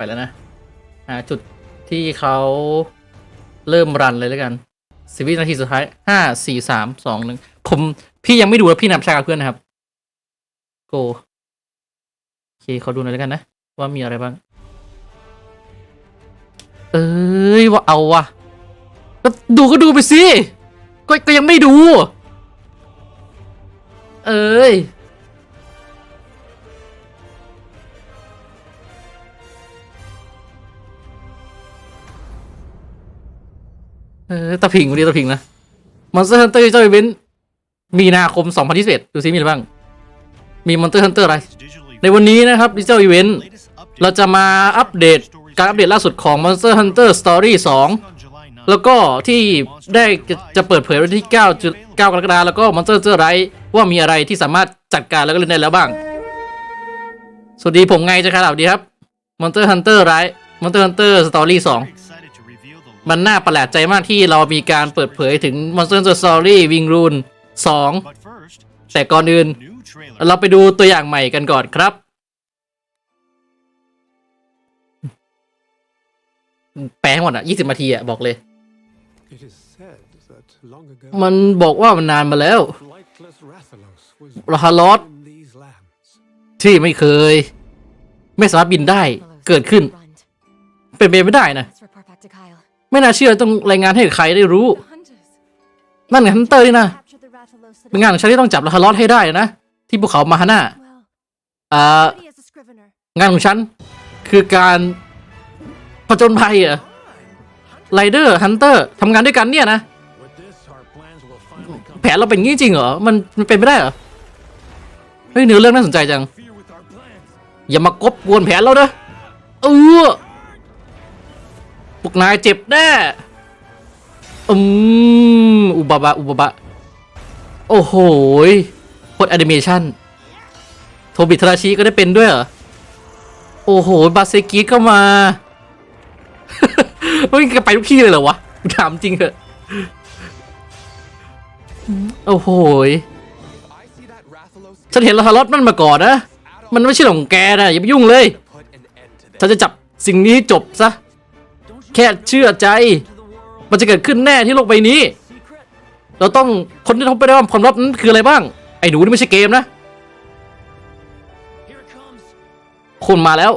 ไปแล้วนะหาจุดที่เขาเริ่มรันเลยแล้วกันสิบวินาทีสุดท้ายห้าสี่สามสองหนึ่งผมพี่ยังไม่ดูแล้วพี่นับชากับเพื่อนนะครับ โกโอเคเขาดูหน่อยแล้วกันนะ ว่ามีอะไรบ้าง เอ้ยว่าเอาวะก็ดูก็ดูไปสิ ก็ก็ยังไม่ดู เอ้ย เออตะพิงวันนี้ตะพิงนะ Monster Hunter เจ้าอีเวนต์มีนาคม 2021 ดูซิมีอะไรบ้าง มี Monster Hunter อะไร ในวันนี้นะครับดิจิ t a ลอีเวนต์เราจะมาอัปเดตการอัปเดตล่าสุดของ Monster Hunter Story 2 แล้วก็ที่ได้จะจะเปิดเผยวันที่9จุด9กรกฎาคมแล้วก็ Monster Hunter Rise ว่ามีอะไรที่สามารถจัดการแล้วก็เล่นได้แล้วบ้าง สวัสดีผมไงจะครับดีครับ Monster Hunter Rise Monster Hunter Story 2 มันน่าประหลาดใจมากที่เรามีการเปิดเผยถึง Monster Hunter Story Wing Rune 2 แต่ก่อนอื่น เราไปดูตัวอย่างใหม่กันก่อนครับ แปลให้หมดอะ 20นาทีอะ บอกเลย It is said that long ago, มันบอกว่ามันนานมาแล้ว flightless Rathalos was ราฮาลอส in these lands. ที่ไม่เคย ไม่สามารถบินได้เกิดขึ้น เป็นไปไม่ได้นะ ไม่น่าเชื่อต้องรายงานให้ใครได้รู้ นั่นไงฮันเตอร์นี่นะเป็นงานของฉันที่ต้องจับราฮาลอสให้ได้นะ ที่ภูเขามาฮาน่าอ่างานของฉันคือการผจญภัยอะไรเดอร์ฮันเตอร์ทำงานด้วยกันเนี่ยนะ แผนเราเป็นงี้จริงเหรอ มันมันเป็นไม่ได้เหรอ เฮ้ยเนื้อเรื่องน่าสนใจจัง อย่ามากบกวนแผนเราเด้อเออ พวกนายเจ็บแน่อืมอุบะบะอุบะบะ โอ้โหโคตรแอนิเมชันโทบิทราชิก็ได้เป็นด้วยเหรอ โอ้โห บาเซกิก็มาเฮ้ยแกไปทุกที่เลยเหรอวะถามจริงเหอะโอ้โหฉันเห็นลาฮารอสมันมาก่อนนะ มันไม่ใช่ของแกนะอย่าไปยุ่งเลย ฉันจะจับสิ่งนี้ให้จบซะ แค่เชื่อใจ มันจะเกิดขึ้นแน่ที่โลกใบนี้ เราต้องคนที่เขาไปได้ว่าความลับนั้นคืออะไรบ้าง ไอ้หนูนี่ไม่ใช่เกมนะคนมาแล้ว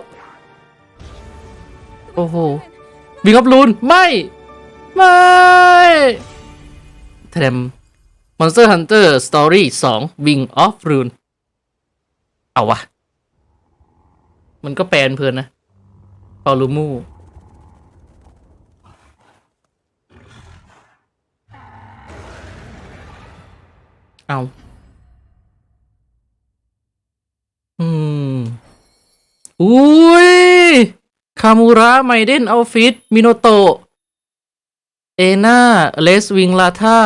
โอ้โหวิงอัพลูนไม่ ไม่แถม Monster Hunter Story 2 Wing of Rune เอาวะ มันก็แปลนเพลินนะ ปาลูมู เอา อืม อุ้ย คามูระไมเดนเอาฟิตมิโนโตะ เอนาเลสวิงลาธา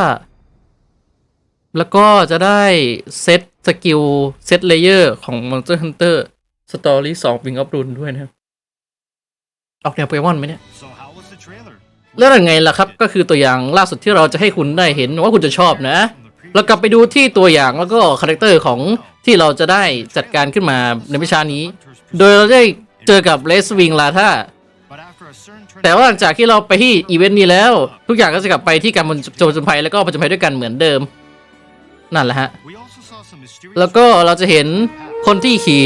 แล้วก็จะได้ เซตสกิล เซตเลเยอร์ของ Monster Hunter Story 2 Wing of Rune ด้วยนะครับ ออกแนวโปเกมอนไหมเนี่ย So how was the trailer? แล้วยังไงล่ะครับ ก็คือตัวอย่างล่าสุดที่เราจะให้คุณได้เห็นว่าคุณจะชอบนะ เรากลับไปดูที่ตัวอย่างแล้วก็คาแรคเตอร์ของที่เราจะได้จัดการขึ้นมาในวิชานี้ โดยเราได้เจอกับเลสวิงลาธาแต่ว่าหลังจากที่เราไปที่อีเวนต์นี้แล้ว ทุกอย่างก็จะกลับไปที่การโจรจนภัยแล้วก็ผจญภัยด้วยกันเหมือนเดิม นั่นแหละฮะ แล้วก็เราจะเห็นคนที่ขี่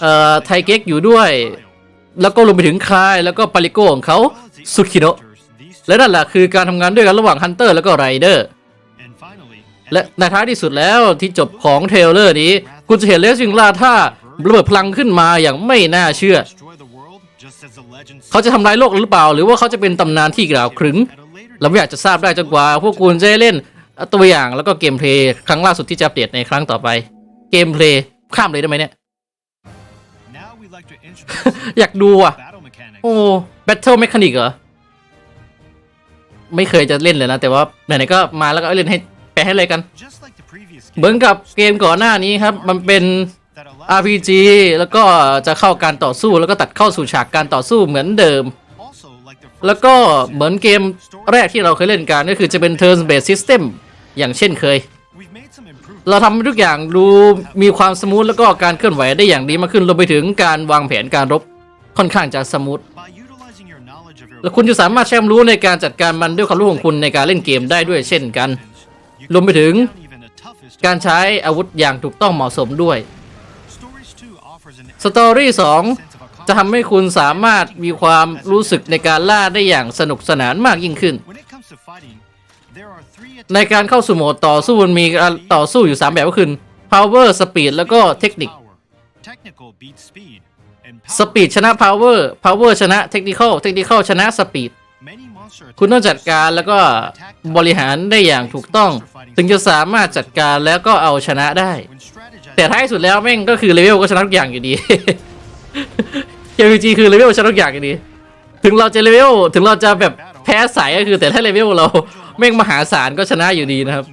เอ่อไทเก็กอยู่ด้วย แล้วก็รวมไปถึงคลายแล้วก็ปาริโกของเขาสุคิโนะและนั่นแหละคือการทำงานด้วยกันระหว่างฮันเตอร์แล้วก็ไรเดอร์ และในท้ายที่สุดแล้วที่จบของเทลเลอร์นี้ คุณจะเห็นเลสวิงลาท่าระเบิดพลังขึ้นมาอย่างไม่น่าเชื่อ เขาจะทำลายโลกหรือเปล่า หรือว่าเขาจะเป็นตำนานที่กล่าวขรึงเราไม่อยากจะทราบได้จนกว่า พวกคุณจะเล่นตัวอย่างแล้วก็เกมเพลย์ครั้งล่าสุดที่จะอัปเดตในครั้งต่อไป เกมเพลย์ข้ามเลยได้ไหมเนี่ย อยากดูอะ battle mechanics โอ้แบทเทิล e ม h a นิกเหรอ ไม่เคยจะเล่นเลยนะ แต่ว่าไหนๆก็มาแล้วก็เล่นให้ แปลให้เลยกัน just like the previous เหมือนกับเกมก่อนหน้านี้ครับ มันเป็น that allows RPG แล้วก็จะเข้าการต่อสู้แล้วก็ตัดเข้าสู่ฉากการต่อสู้เหมือนเดิม also like the แล้วก็เหมือนเกมแรกที่เราเคยเล่นกันก็คือจะเป็น turn based system อย่างเช่นเคย we've made some improvements เราทำให้ทุกอย่างดูมีความสมูทแล้วก็การเคลื่อนไหวได้อย่างดีมากขึ้นรวมไปถึงการวางแผนการรบค่อนข้างจะสมูท By utilizing your knowledge of your และคุณจะสามารถใช้ความรู้ในการจัดการมันด้วยความรู้ของคุณในการเล่นเกมได้ด้วยเช่นกัน weapons, you รวมไปถึง can take down even the toughest การใช้อาวุธอย่างถูกต้องเหมาะสมด้วย Stories 2 offers an สตอรี่สอง sense of a จะทำให้คุณสามารถมีความรู้สึกในการล่าได้อย่างสนุกสนานมากยิ่งขึ้น When it comes to fighting, there are three ในการเข้าสู่โหมดต่อสู้มันมีการต่อสู้อยู่ 3 แบบก็คือ power speed แล้วก็เทคนิค Technical beats speed, and สปีดชนะ power power ชนะ technical technical ชนะ speed Many monster คุณต้องจัดการแล้วก็บริหารได้อย่างถูกต้อง ถึงจะสามารถจัดการแล้วก็เอาชนะได้ แต่ท้ายสุดแล้วแม่งก็คือเลเวลก็ชนะทุกอย่างอยู่ดี KPG คือเลเวลชนะทุกอย่างอยู่ดี ถึงเราจะเลเวลถึงเราจะแบบแพ้สายก็คือแต่ถ้าเลเวลเราแม่งมหาศาลก็ชนะอยู่ดีนะครับ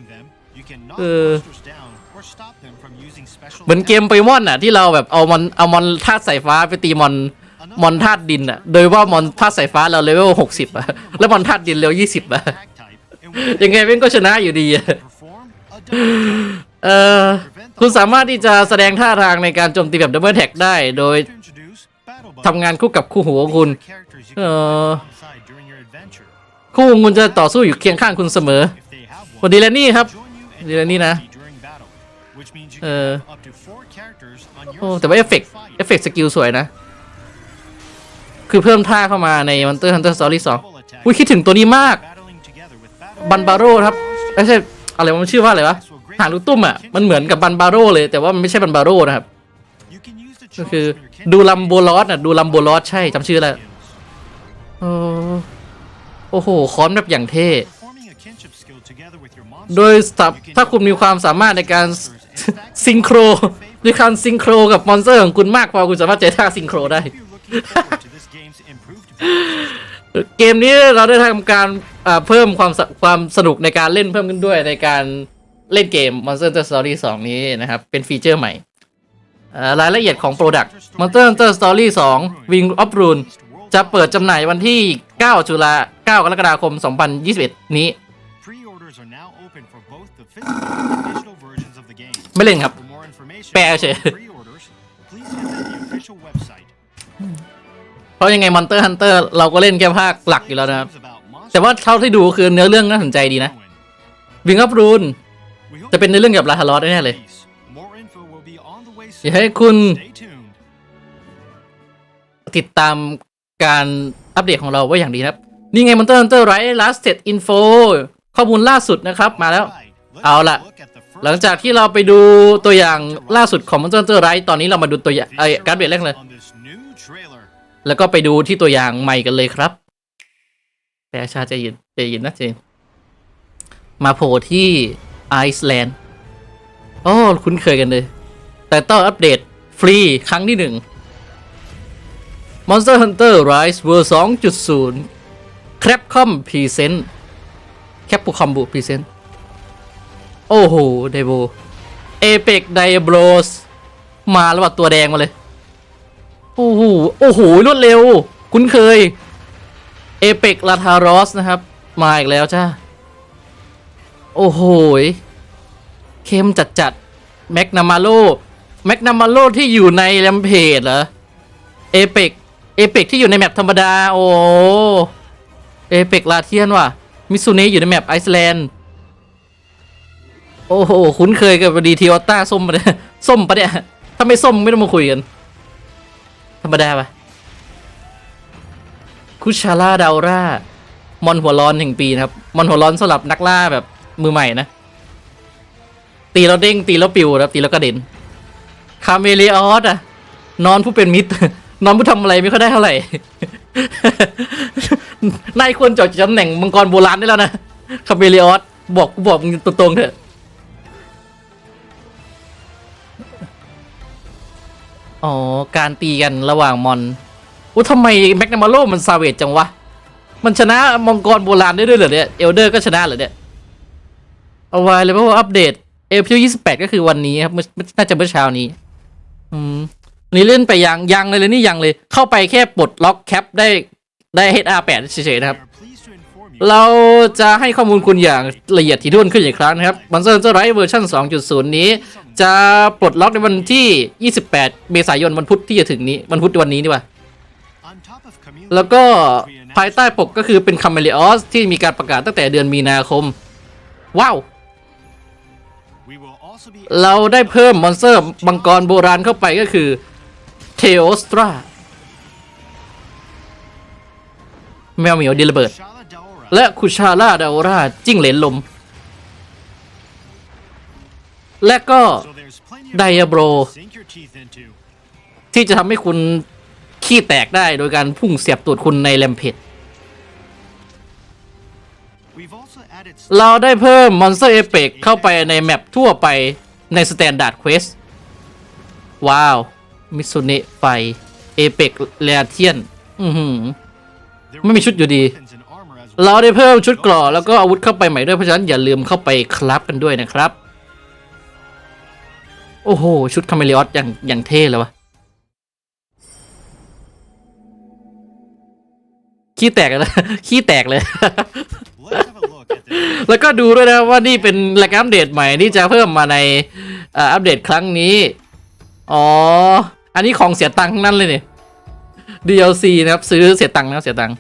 เออเหมือนเกมไปมอนอะที่เราแบบเอามอนเอามอนธาตุสายฟ้าไปตีมอน มอนธาตุดินอะ โดยว่ามอนธาตุสายฟ้าเราเลเวลหกสิบอะ แล้วมอนธาตุดินเลเวลยี่สิบอะ ยังไงแม่งก็ชนะอยู่ดีอะเออคุณสามารถที่จะแสดงท่าทางในการโจมตีแบบดับเบิลแท็กได้ โดยทำงานคู่กับคู่หูของคุณ These are characters you can Uh, find alongside during your adventure. คู่ของคุณจะต่อสู้อยู่เคียงข้างคุณเสมอวัส one, ดีแลนนี่ครับ ดีแลนนี่นะ เออโอ้แต่ว่าเอฟเฟกเอฟเฟกสกิลสวยนะ คือเพิ่มท่าเข้ามาใน Monster Hunter Story 2 Double attack อุ้ยคิดถึงตัวนี้มาก บันบาโรครับไม่ใช่อะไรมันชื่อว่าอะไรวะหางลูกตุ้มอะมันเหมือนกับบันบาโรเลยแต่ว่ามันไม่ใช่บันบาโรนะครับก็คือดูลัมโบลอสอะดูลัมโบลอสใช่จำชื่อแล้วโอ้โอ้โหค้อนแบบอย่างเท่ โดยถ้าคุณมีความสามารถในการซิงโครในการซิงโครกับมอนสเตอร์ของคุณมากพอคุณสามารถเจท่าซิงโครได้ if you're looking forward to this game's improved battle เกมนี้เราได้ทำการอ่าเพิ่มความสความสนุกในการเล่นเพิ่มขึ้นด้วยในการเล่นเกม Monster Hunter Story 2 นี้นะครับ เป็นฟีเจอร์ใหม่อ่ารายละเอียดของ Product Monster Hunter Story 2 Wing of Rune จะเปิดจำหน่ายวันที่ 9 จุลา 9 กรกฎาคม 2021 นี้ Pre-orders are now open for both the physical and digital versions of the game. ไม่เล่นครับ For more information แปลเฉย เพราะยังไง Monster Hunter เราก็เล่นแค่ภาคหลักอยู่แล้วนะครับ แต่ว่าเท่าที่ดูคือเนื้อเรื่องน่าสนใจดีนะ ruin. Wing of Rune We hope จะเป็นในเรื่องเกี่ยวกับลาทารอสแน่เลยอยากให้คุณ ติดตามการอัปเดตของเราไว้อย่างดีนะครับ นี่ไง Monster Hunter Rise Lasted Info ข้อมูลล่าสุดนะครับมาแล้ว เอาละหลังจากที่เราไปดูตัวอย่างล่าสุดของ Monster Hunter Rise ตอนนี้เรามาดูตัวอย่างไอ้การ์ดเบรดแรกเลย แล้วก็ไปดูที่ตัวอย่างใหม่กันเลยครับแต่อาชาจเย็นจเย็นนะจเย็นมาโผล่ที่ไอซ์แลนด์โอ้คุ้นเคยกันเลย แต่ต้องอัปเดตฟรีครั้งที่หนึ่ง Monster Hunter Rise World 2.0 Capcom Present Capcom Present โอ้โห เดโบ Apex Diablos มาแล้วว่ะตัวแดงมาเลย โอ้โหโอ้โหรวดเร็ว คุ้นเคยเอเปกลาทารอสนะครับ มาอีกแล้วจ้าโอ้โหเข้มจัดจัดแม็กนามาโลแม็กนามาโลที่อยู่ในแรมเพจเหรอเอเปกเอเปกที่อยู่ในแมปธรรมดา โอ้เอเปกลาเทียนว่ะมิซูเนะอยู่ในแมปไอซ์แลนด์โอ้โห คุ้นเคยกับดีทีออต้าส้มปะเนี่ยส้มปะเนี่ย ถ้าไม่ส้มไม่ต้องมาคุยกัน ธรรมดาปะคุชาร่าดาวรามอนหัวร้อนแห่งปีนะครับ มอนหัวร้อนสำหรับนักล่าแบบมือใหม่นะ ตีแล้วเด้ง ตีแล้วปิวนะครับตีแล้วกระเด็น คาเมเลออสอะนอนผู้เป็นมิตร นอนผู้ทำอะไรไม่ค่อยได้เท่าไหร่ นายควรจอดตำแหน่งมังกรโบราณได้แล้วนะ คาเมเลออสบอกกูบอกมึงตรงๆเถอะ อ๋อ การตีกันระหว่างมอนอุ้ทำไมแมกนามาโลมันซาเวจจังวะ มันชนะมังกรโบราณได้ด้วยเหรอเนี่ย เอลเดอร์ก็ชนะเหรอเนี่ย เอาไว้เลยเพราะว่าอัปเดตเอพิวยี่สิบแปดก็คือวันนี้ครับเมื่อน่าจะเมื่อเช้านี้ อืมนนี้เล่นไปยังยังเลยเลยนี่ยังเลย เข้าไปแค่ปลดล็อกแคปได้ได้ HR8 เฉยๆนะครับ เราจะให้ข้อมูลคุณอย่างละเอียดถี่ถ้วนขึ้นอีกครั้งนะครับ Monster Hunter Rise เวอร์ชัน2.0 นี้ จะปลดล็อกในวันที่ 28 เมษายนวันพุธที่จะถึงนี้ วันพุธวันนี้ดีกว่า แล้วก็ภายใต้ปกก็คือเป็นคาเมเลออสที่มีการประกาศตั้งแต่เดือนมีนาคม ว้าว เราได้เพิ่มมอนสเตอร์มังกรโบราณเข้าไปก็คือเทโอสตราแมวเหมียวดินระเบิด Shala Daora. และคุชาร่าดาโอราจิ้งเหลนลม และก็ So there's plenty of Diablo. content to sink your teeth into. ที่จะทำให้คุณขี้แตกได้โดยการพุ่งเสียบตูดคุณในแรมเพจเราได้เพิ่มมอนสเตอร์เอเปกเข้าไปในแมปทั่วไปในสแตนดาร์ดเควสว้าว มิซุเนะไฟ เอเปกเลียเทียน อือหือ ไม่มีชุดอยู่ดี เราได้เพิ่มชุดเกราะแล้วก็อาวุธเข้าไปใหม่ด้วยเพราะฉะนั้นอย่าลืมเข้าไปคลับกันด้วยนะครับ โอ้โห ชุดคาเมเลออสอย่างอย่างเท่เลยวะขี้แตกเลยขี้แตกเลย แล้วก็ดูด้วยนะว่านี่เป็นรายการอัปเดตใหม่ที่จะเพิ่มมาในอัปเดตครั้งนี้ อ๋อ อันนี้ของเสียตังค์นั้นเลยเนี่ย DLC นะครับ ซื้อเสียตังค์นะเสียตังค์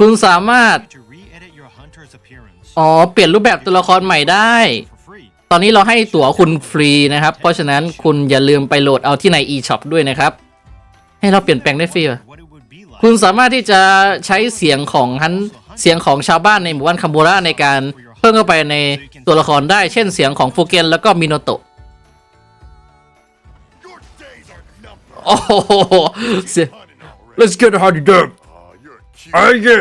คุณสามารถ to re-edit your hunter's appearance อ๋อ เปลี่ยนรูปแบบตัวละครใหม่ได้ for free. ตอนนี้เราให้ตั๋วคุณฟรีนะครับ เพราะฉะนั้นคุณอย่าลืมไปโหลดเอาที่ใน eShop ด้วยนะครับ ให้เราเปลี่ยนแปลงได้ฟรีเหรอ What it would be like คุณสามารถที่จะใช้เสียงของฮันเสียงของชาวบ้านในหมู่บ้านคัมโบระในการเพิ่มเข้าไปในตัวละครได้ เช่นเสียงของฟูเกนแล้วก็มิโนโตะ Your days are numbered. โอ้โห Let's get hard dub Aw, you're cute. ไอ้เย่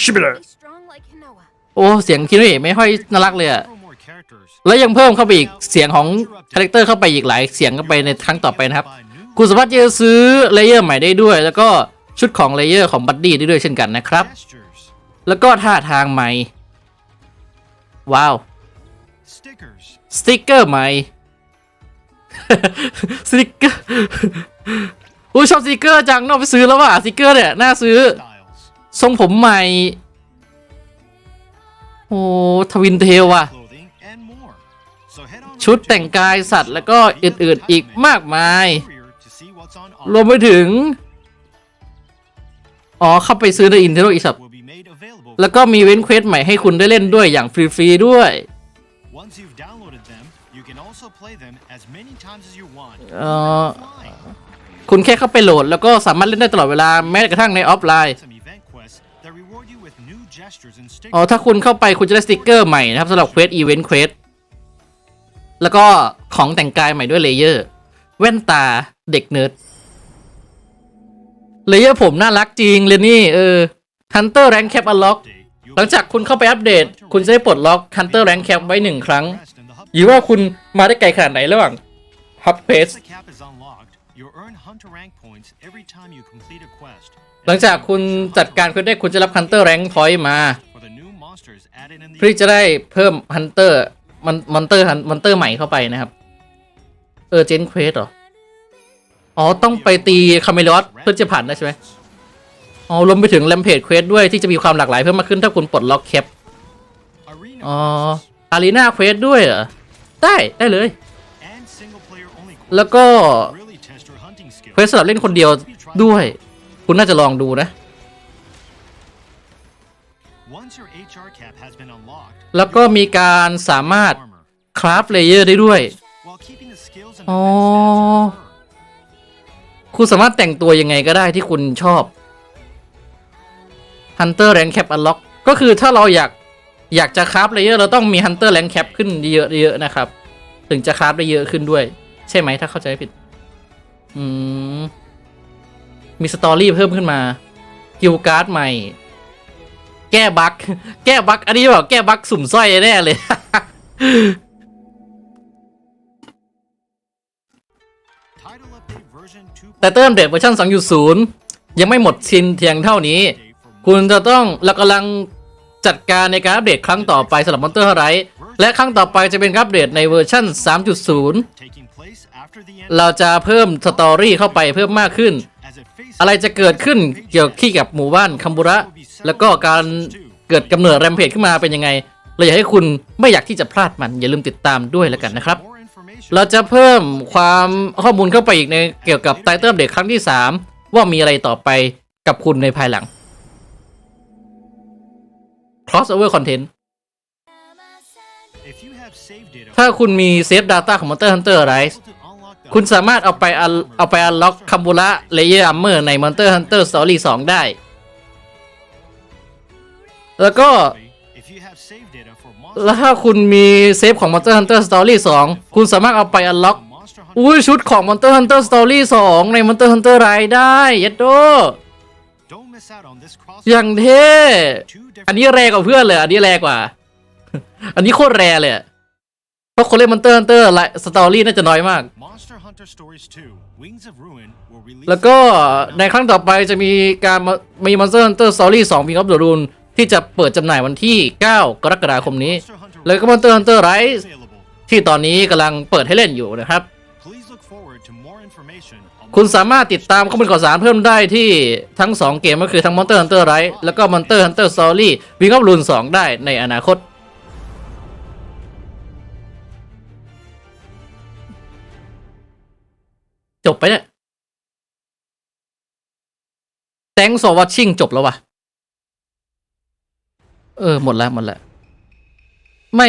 ชิบเลย Be strong like Hinoa. โอ้เสียงคิโนเอะไม่ค่อยน่ารักเลยอะ several more characters. แล้วยังเพิ่มเข้าไปอีกเสียงของคาแรคเตอร์เข้าไปอีกหลายเสียงเข้าไปในครั้งต่อไปนะครับ คุณสามารถที่จะซื้อเลเยอร์ใหม่ได้ด้วย แล้วก็ชุดของเลเยอร์ของบัดดี้ได้ด้วยเช่นกันนะครับ Gestures, แล้วก็ท่าทางใหม่ ว้าว stickers, สติกเกอร์ใหม่ สติกเกอร์ อุ้ยชอบสติกเกอร์จังนอกไปซื้อแล้วว่ะสติกเกอร์เนี่ยน่าซื้อ styles, ทรงผมใหม่ โอ้ทวินเทลว่ะ clothing, and more. So head on ชุด over to แต่งกายสัตว์แล้วก็อื่นๆอีกมากมาย Courier to see what's on รวม offer ไปถึง อ๋อ เข้าไปซื้อในอินเทอร์อีสับ will be made available แล้วก็มีเว้นเควสใหม่ให้คุณได้เล่นด้วยอย่างฟรีๆด้วย once you've downloaded them. You can also play them as many times as you want. เอ่อ Fine. คุณแค่เข้าไปโหลดแล้วก็สามารถเล่นได้ตลอดเวลาแม้กระทั่งในออฟไลน์ Some event quests that reward you with new gestures and อ๋อ stickers. ถ้าคุณเข้าไปคุณจะได้สติกเกอร์ใหม่นะครับสำหรับเควสอีเวนต์เควสแล้วก็ของแต่งกายใหม่ด้วยเลเยอร์ แว่นตาเด็กเนิร์ดเลเยอร์ผมน่ารักจริงเลยนี่เออ Hunter Rank Cap Unlock Update, you'll หลังจากคุณเข้าไปอัปเดต คุณจะได้ปลดล็อก Hunter Rank Cap ไว้หนึ่งครั้ง rest in the hub หรือว่าคุณมาได้ไกลขนาดไหนระหว่าง Hub Quest Once the cap is unlocked, you'll earn hunter rank points every time you complete a quest. หลังจากคุณจัดการเควสได้คุณจะรับ Hunter Rank Point มา For the new monsters added in the เพื่อจะได้เพิ่ม Hunter มันมอนเตอร์มอนเตอร์ใหม่เข้าไปนะครับ เออเจนเควสเหรอ อ๋อ ต้องไปตีคาเมลอสเพื่อจะผ่านได้ใช่ไหมอ๋อรวมไปถึงแ a มเพจเควสด้วยที่จะมีความหลากหลายเพิ่มมากขึ้นถ้าคุณปลดล็อกแคป arena อ๋อ quests อารีนาเควสด้วยเหรอ ได้ ได้เลย and single player only แล้วก็ quests เควส skills. สำหรับเล่นคนเดียวด้วย คุณน่าจะลองดูนะ Once your HR cap has been unlocked, แล้วก็มีการสามารถ armor คราฟเลเยอร์ได้ด้วย while keeping the skills and อ๋อ defense stats you prefer. คุณสามารถแต่งตัวยังไงก็ได้ที่คุณชอบ Hunter Rank Cap Unlock ก็คือถ้าเราอยากอยากจะคราฟเลเยอร์เราต้องมี Hunter Rank Cap ขึ้นเยอะๆเยอะๆนะครับ ถึงจะคราฟได้เยอะขึ้นด้วย ใช่ไหมถ้าเข้าใจไม่ผิด อืม มีสตอรี่เพิ่มขึ้นมา กิลการ์ดใหม่ แก้บั๊กแก้บั๊กอันนี้แบบแก้บั๊กสุ่มสร้อยแน่เลย แต่เติมเดตเวอร์ชัน2.0 ยังไม่หมดสิ้นเพียงเท่านี้ คุณจะต้องเรากำลังจัดการในการอัปเดตครั้งต่อไปสำหรับมอนเตอร์ไรและครั้งต่อไปจะเป็นการอัปเดตในเวอร์ชัน3.0 เราจะเพิ่มสตอรี่เข้าไปเพิ่มมากขึ้น อะไรจะเกิดขึ้นเกี่ยวขี้กับหมู่บ้านคัมบุระ แล้วก็การเกิดกำเนิดแรมเพจขึ้นมาเป็นยังไง เราอยากให้คุณไม่อยากที่จะพลาดมัน อย่าลืมติดตามด้วยแล้วกันนะครับ เราจะเพิ่มความข้อมูลเข้าไปอีกในเกี่ยวกับไตเติลเด็กครั้งที่ 3 ว่ามีอะไรต่อไปกับคุณในภายหลัง crossover content ถ้าคุณมีเซฟ Data ของ Monster Hunter Rise คุณสามารถเอาไปอันเอาไปอันล็อกคัมบูระเลเยอร์อัมเมอร์ใน Monster Hunter Story 2 ได้ แล้วก็ if you have save data for แล้วถ้าคุณมีเซฟของ Monster Hunter Story 2 คุณสามารถเอาไปอันล็อก Monster Hunter อุ้ยชุดของ Monster Hunter Story 2 ใน Monster Hunter Rise ได้ยัดโด don't miss out on this cross อย่างเท่ two อัน different นี้แรงกว่าเพื่อนเลย อันนี้แรงกว่า อันนี้โคตรแรเลยอะ เพราะคนเล่น Monster Hunter Story น่าจะน้อยมาก Monster Hunter Stories 2 Wings of Ruin will release แล้วก็ในครั้งต่อไปจะมีการมามี Monster Hunter Story 2 Wing of the Rune ที่จะเปิดจำหน่ายวันที่ 9 กรกฎาคมนี้ Monster Hunter แล้วก็ Monster Hunter Rise available ที่ตอนนี้กำลังเปิดให้เล่นอยู่นะครับ please look forward to more information on คุณสามารถติดตามข้อมูลข่าวสารเพิ่มได้ที่ทั้ง 2 เกมก็คือทั้ง Monster Hunter Rise แล้วก็ Monster Hunter Story Wing of Rune 2 ได้ในอนาคต จบไปเนี่ย Thanks for watching จบแล้ววะเออ หมดแล้ว หมดแล้ว ไม่